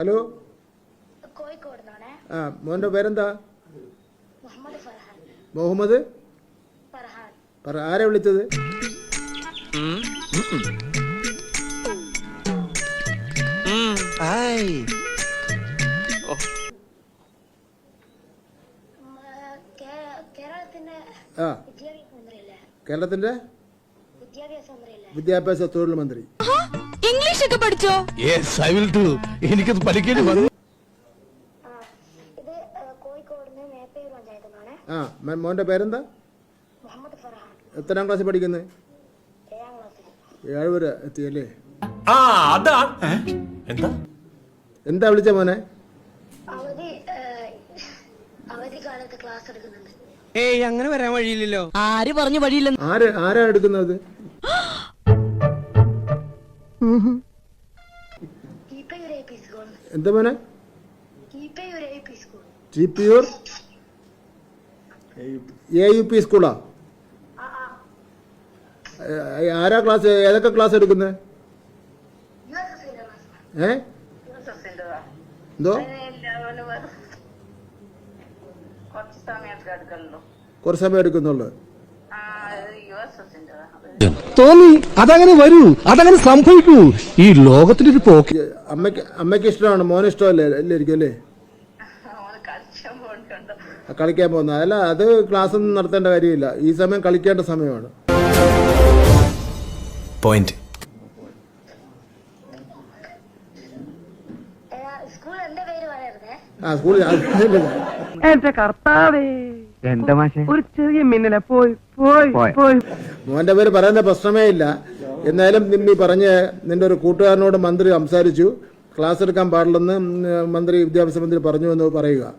Hello? ആ മോന്റെ പേരെന്താ? മുഹമ്മദ് ആരാ മുഹമ്മദ്? ഫർഹാൻ. പറ ആരെ വിളിച്ചത്? കേരളത്തിന്റെ വിദ്യാഭ്യാസ തൊഴിൽ മന്ത്രി. ഇംഗ്ലീഷ് ഒക്കെ പഠിച്ചോ? യെസ് ഐ വിൽ ഡു എനിക്കത് പഠിക്കേണ്ടി വന്നു. ആ ഇത് ഏ, കോഴിക്കോട് നിന്ന് മേപ്പയൂർ പഞ്ചായത്ത് ആ മ- മോന്റെ പേരെന്താ? മുഹമ്മദ് ഫർഹാൻ. എത്രാം ക്ലാസ്സിൽ പഠിക്കുന്നത് ഏഴാം ക്ലാസ്സിൽ. ഏഴ് വരെ എത്തിയല്ലേ? ആ അതാ. എന്താ? എന്താ വിളിച്ച മോനെ? അവധി അവധി കാലത്ത് ക്ലാസ് എടുക്കുന്നുണ്ട്. ഏയ് അങ്ങനെ വരാൻ വഴിയില്ലല്ലോ. ആര് പറഞ്ഞു വഴിയില്ലെന്ന്? ആര് ആരാ എടുക്കുന്നത്? എന്താ മോനെ? എ യു പി സ്കൂളാ ആരാ ക്ലാസ് ഏതൊക്കെ ക്ലാസ് എടുക്കുന്നത് ഏ? എന്തോ? കുറച്ച് സമയം എടുക്കുന്നുള്ളു. തോന്നി. അതങ്ങനെ വരൂ. അതങ്ങനെ സംഭവിക്കൂ. ഈ ലോകത്തിലൊരു പോക്ക്. അമ്മയ്ക്ക് അമ്മയ്ക്ക് ഇഷ്ടമാണ്? മോന് ഇഷ്ടമല്ലേ? അല്ലേ? ആ, കളിക്കാൻ പോകുന്ന അല്ല അത് ക്ലാസ് ഒന്നും നടത്തേണ്ട കാര്യമില്ല. ഈ സമയം കളിക്കേണ്ട സമയമാണ്. പോയിന്റ്. ആ സ്കൂളിൽ എന്റെ കർത്താവേ. എന്താ മാഷെ? ഒരു ചെറിയ മിന്നല. പോയി പോയി പോയി. മോന്റെ പേര് പറയുന്ന പ്രശ്നമേ ഇല്ല. എന്നാലും നിമ്മി പറഞ്ഞ് നിന്റെ ഒരു കൂട്ടുകാരനോട് മന്ത്രി സംസാരിച്ചു. ക്ലാസ് എടുക്കാൻ പാടില്ലെന്ന് മന്ത്രി വിദ്യാഭ്യാസ മന്ത്രി പറഞ്ഞു എന്ന് പറയുക.